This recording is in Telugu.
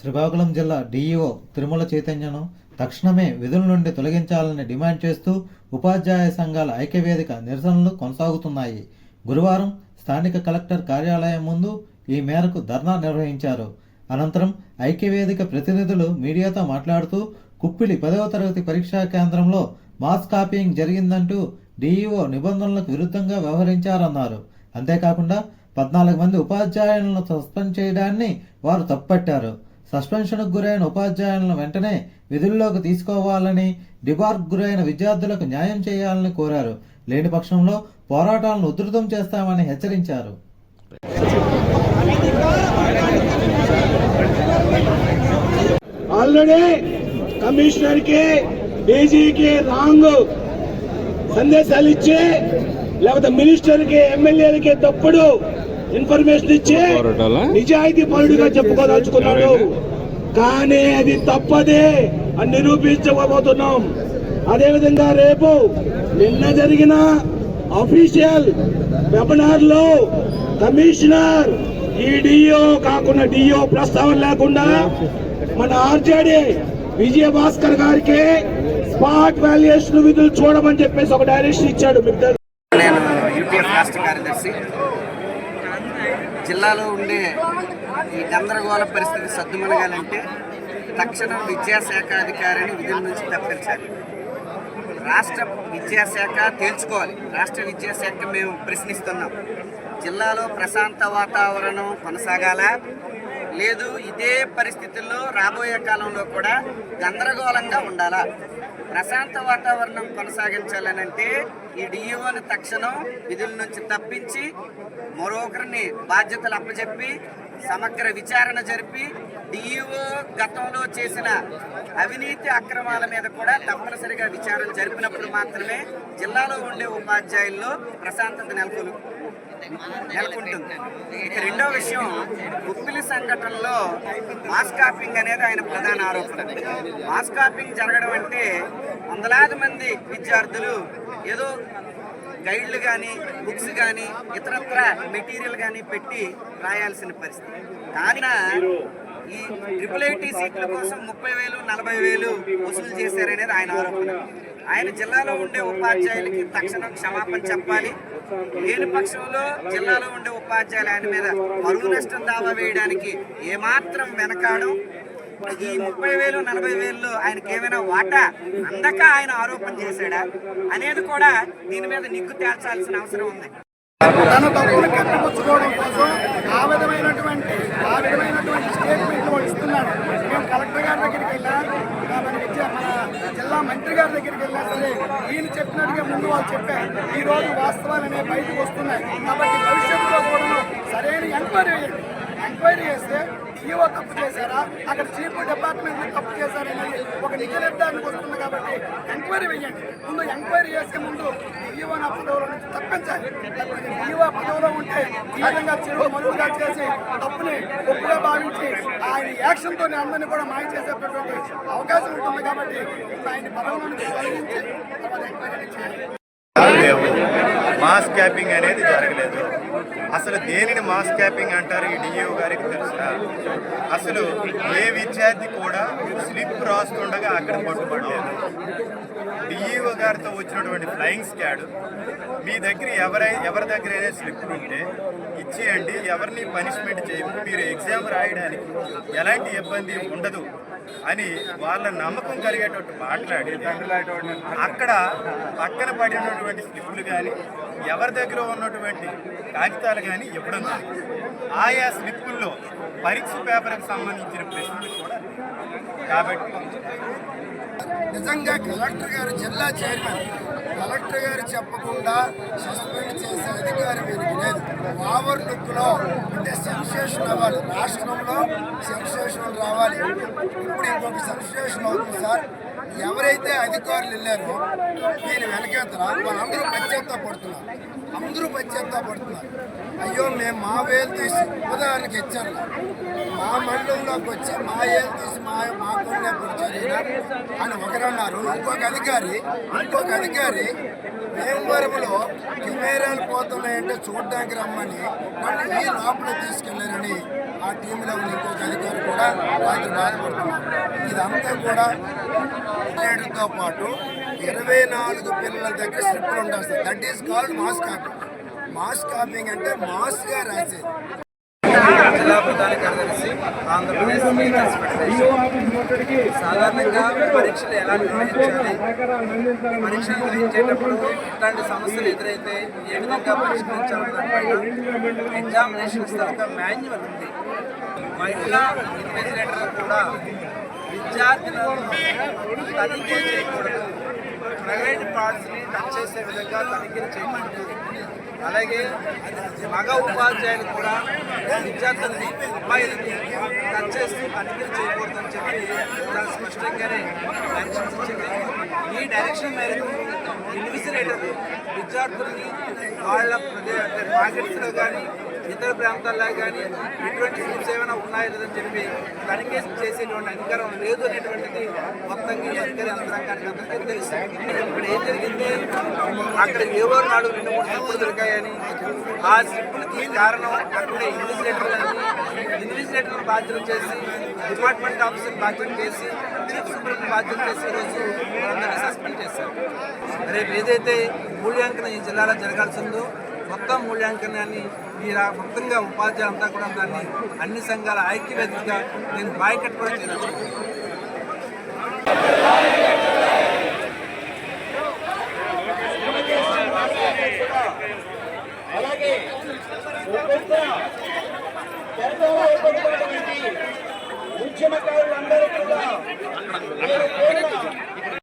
శ్రీకాకుళం జిల్లా డీఈఓ తిరుమల చైతన్యను తక్షణమే విధుల నుండి తొలగించాలని డిమాండ్ చేస్తూ ఉపాధ్యాయ సంఘాల ఐక్యవేదిక నిరసనలు కొనసాగుతున్నాయి. గురువారం స్థానిక కలెక్టర్ కార్యాలయం ముందు ఈ మేరకు ధర్నా నిర్వహించారు. అనంతరం ఐక్యవేదిక ప్రతినిధులు మీడియాతో మాట్లాడుతూ కుప్పిలి పదవ తరగతి పరీక్షా కేంద్రంలో మాస్ కాపీయింగ్ జరిగిందంటూ డీఈఓ నిబంధనలకు విరుద్ధంగా వ్యవహరించారన్నారు. అంతేకాకుండా పద్నాలుగు మంది ఉపాధ్యాయులను సస్పెండ్ చేయడాన్ని వారు తప్పుపట్టారు. సస్పెన్షన్కు గురైన ఉపాధ్యాయులను వెంటనే విధుల్లోకి తీసుకోవాలని డిబార్క్ గురైన విద్యార్థులకు న్యాయం చేయాలని కోరారు. లేని పక్షంలో పోరాటాలను ఉధృతం చేస్తామని హెచ్చరించారు. ఆల్రెడీ కమిషనర్కి డీజీకి రాంగ్ సందేశాలు ఇచ్చి లేకపోతే మినిస్టర్కి ఎమ్మెల్యేలకి తప్పుడు ఇన్ఫర్మేషన్ ఇచ్చి? నిజాయితీ పరుడుగా చెప్పుకోదలుచుకున్నాడు కానీ అది తప్పదే అని నిరూపించబోతున్నాం అదేవిధంగా రేపు నిన్న జరిగిన అఫీషియల్ వెబినార్లో కమిషనర్ ఈ డిఓ కాకుండా డిఓ ప్రస్తావన లేకుండా మన ఆర్జేడి విజయ భాస్కర్ గారికి స్పాట్ వాల్యుయేషన్ విధులు చూడమని చెప్పేసి ఒక డైరెక్షన్ ఇచ్చాడు మీకు తెలుసు. నేను యూపీఎఫ్ రాష్ట్ర కార్యదర్శి జిల్లాలో ఉండే ఈ గందరగోళ పరిస్థితి సద్దుమనగాలంటే తక్షణం విద్యాశాఖ అధికారిని విధుల నుంచి తప్పించాలి. రాష్ట్ర విద్యాశాఖ తేల్చుకోవాలి. రాష్ట్ర విద్యాశాఖ మేము ప్రశ్నిస్తున్నాం. జిల్లాలో ప్రశాంత వాతావరణం కొనసాగాల? లేదు ఇదే పరిస్థితుల్లో రాబోయే కాలంలో కూడా గందరగోళంగా ఉండాలా? ప్రశాంత వాతావరణం కొనసాగించాలనంటే ఈ డిఈఓని తక్షణం విధుల నుంచి తప్పించి మరొకరిని బాధ్యతలు అప్పచెప్పి సమగ్ర విచారణ జరిపి డిఈఓ గతంలో చేసిన అవినీతి అక్రమాల మీద కూడా తప్పనిసరిగా విచారణ జరిపినప్పుడు మాత్రమే జిల్లాలో ఉండే ఉపాధ్యాయుల్లో ప్రశాంతత నెలకొలు నెలకొంటుంది. ఇక రెండో విషయం ఉప్పిలి సంఘటనలో మాస్ కాపింగ్ అనేది ఆయన ప్రధాన ఆరోపణ. మాస్ కాపింగ్ జరగడం అంటే వందలాది మంది విద్యార్థులు ఏదో గైడ్లు కానీ బుక్స్ కానీ ఇతరత్ర మెటీరియల్ కానీ పెట్టి రాయాల్సిన పరిస్థితి. కానీ ఈ ట్రిపుల్ ఐటీ సీట్ల కోసం ముప్పై వేలు నలభై వేలు వసూలు చేశారనేది ఆయన ఆరోపణ. ఆయన జిల్లాలో ఉండే ఉపాధ్యాయులకి తక్షణం క్షమాపణ చెప్పాలి. లేని పక్షంలో జిల్లాలో ఉండే ఉపాధ్యాయులు ఆయన మీద పరువు నష్టం దావా వేయడానికి ఏమాత్రం వెనకాడం. ఈ ముప్పై వేలు నలభై వేలు ఆయనకి ఏమైనా వాటా అందక ఆయన ఆరోపణ చేశాడా అనేది కూడా దీని మీద నిగ్గు తేల్చాల్సిన అవసరం ఉంది. తన తప్పును కప్పిపుచ్చుకోవడం కోసం ఆ విధమైనటువంటి ఆ విధమైన స్టేట్మెంట్లు వాడు ఇస్తున్నాడు మేము కలెక్టర్ గారి దగ్గరికి వెళ్ళా ఆ మన విద్య మన మంత్రి గారి దగ్గరికి వెళ్ళా సరే ఈయన చెప్పినట్టుగా ముందు వాళ్ళు చెప్పారు ఈ రోజు వాస్తవాలు అనేవి బయటకు వస్తున్నాయి. కాబట్టి భవిష్యత్తులో కూడా సరైన ఎంక్వైరీ ఎంక్వైరీ చేస్తే ఈఓ తప్పు చేశారా? అక్కడ చీఫ్ డిపార్ట్మెంట్ తప్పు చేశారనేది ఒక నిజ నిర్ధారణకు వస్తుంది కాబట్టి ఎంక్వైరీ వేయండి. ముందు ఎంక్వైరీ చేసే ముందు ఈఓ నా పదవుల నుంచి తప్పించాలి. ఈఓ పదవులో ఉంటే ఈ విధంగా చెరువు మరుగుగా చేసి తప్పుని ఒప్పుగా భావించి ఆయన యాక్షన్తో అందరినీ కూడా మాయ చేసేటటువంటి అవకాశం ఉంటుంది కాబట్టి ఆయన పదవుల నుంచి తొలగించి తర్వాత ఎంక్వైరీ చేయాలి. మాస్ క్యాపింగ్ అనేది జరగలేదు. అసలు దేనిని మాస్ క్యాపింగ్ అంటారు ఈ డిఏఓ గారికి తెలుసా? అసలు ఏ విద్యార్థి కూడా స్లిప్ రాస్తుండగా అక్కడ పట్టుబడలేదు. డిఈఓ గారితో వచ్చినటువంటి ఫ్లయింగ్ స్క్వాడ్ మీ దగ్గర ఎవరై ఎవరి దగ్గర అయినా స్లిప్ ఉంటే ఇచ్చేయండి ఎవరిని పనిష్మెంట్ చేయము మీరు ఎగ్జామ్ రాయడానికి ఎలాంటి ఇబ్బంది ఉండదు. అని వాళ్ళ నమ్మకం కలిగేటట్టు మాట్లాడి అక్కడ పక్కన పడినటువంటి స్లిప్లు కానీ ఎవరి దగ్గర ఉన్నటువంటి కాగితాలు కానీ ఇవ్వడం జరిగింది ఆయా స్లిప్పుల్లో పరీక్ష పేపర్కి సంబంధించిన ప్రశ్నలు కూడా కాబట్టి నిజంగా కలెక్టర్ గారు జిల్లా చైర్మన్ కలెక్టర్ గారు చెప్పకుండా సస్పెండ్ చేసే అధికారం వీరికి లేదు ఓవర్ లుక్లో అంటే సెన్సేషన్ అవ్వాలి. రాష్ట్రంలో సెన్సేషన్ రావాలి. ఇప్పుడు ఇంకొక సెన్సేషన్ అవుతుంది సార్. ఎవరైతే అధికారులు వెళ్ళారో దీని వెనకేతర వాళ్ళందరూ పశ్చాత్తాపడుతున్నారు అందరూ పశ్చాత్తాపడుతున్నారు అయ్యో మేము మా వేలు తీసి ఉదాహరణకి ఇచ్చారు మా మండలంలోకి వచ్చి మా ఏలు తీసి మా మా కొన్నే పొడిచారు అని ఒకరన్నారు ఇంకొక అధికారి ఇంకొక అధికారి భీమవరంలో కెమెరాలు పోతున్నాయంటే చూడడానికి రమ్మని వాళ్ళు ఈ లోపల తీసుకెళ్ళారని ఆ టీంలో ఉన్న ఇంకొక అధికారి కూడా రాత్రి బాధపడుతున్నారు. ఇదంతా కూడా తో పాటు ఇరవై నాలుగు పిల్లల దగ్గర స్లిప్లు ఉండాల్సింది that is called mass copy mass copying అంటే మాస్గా రాసేది జిల్లా ప్రధాన కార్యదర్శి ఆంధ్రప్రదేశ్ సాధారణంగా పరీక్షలు ఎలా నిర్వహించాలి? పరీక్షలు నిర్వహించేటప్పుడు ఇట్లాంటి సమస్యలు ఎదురైతే ఏ విధంగా పరిష్కరించాలన్న ఎగ్జామినేషన్ తర్వాత మాన్యువల్ ఉంది. మహిళా ఇన్వెస్టిగేటర్ కూడా విద్యార్థులను తనిఖీ చేయకూడదు. ప్రైవేట్ పార్ట్స్ని టచ్ చేసే విధంగా తనిఖీలు చేయకూడదు. అలాగే మగ ఉపాధ్యాయులు కూడా విద్యార్థులని అమ్మాయిలని టచ్ చేస్తూ తనిఖీలు చేయకూడదని చెప్పి చాలా స్పష్టంగానే డైరెక్షన్స్ ఇచ్చింది. ఈ డైరెక్షన్ మేరకు ఇన్విజిలేటర్ విద్యార్థుల్ని వాళ్ళ ప్రదే అంటే మార్కెట్స్లో కానీ ఇతర ప్రాంతాల్లో కానీ ఎటువంటి స్కీమ్స్ ఏమైనా లేదని చెప్పి తనిఖీ చేసేటువంటి అధికారం లేదు అనేటువంటిది మొత్తంగా అధికారి యంత్రాంగానికి అందరికీ తెలుసు. ఇక్కడ ఏం జరిగింది? అక్కడ ఏవో నాడు రెండు మూడు స్లిప్పులు దొరికాయని ఆ స్లిప్పులకి కారణం అక్కడ ఇంగ్లీష్ ఇన్విజిలేటర్లను బాధ్యత చేసి డిపార్ట్మెంట్ ఆఫీసర్ బాధ్యత చేసి చీఫ్ బాధ్యత చేసి ఈరోజు వాళ్ళందరినీ సస్పెండ్ చేశారు. రేపు ఏదైతే మూల్యాంకనం ఈ జిల్లాలో జరగాల్సిందో ఉందో మూల్యాంకనాన్ని ఈ మొత్తంగా ఉపాధ్యాయులు అంతా కూడా దాన్ని అన్ని సంఘాల ఐక్యవేదికగా నేను బాయ్కట్ కూడా చేయదలుచుకున్నాను అలాగే. ఒక్కొక్క ఉద్యమకారులందరూ కూడా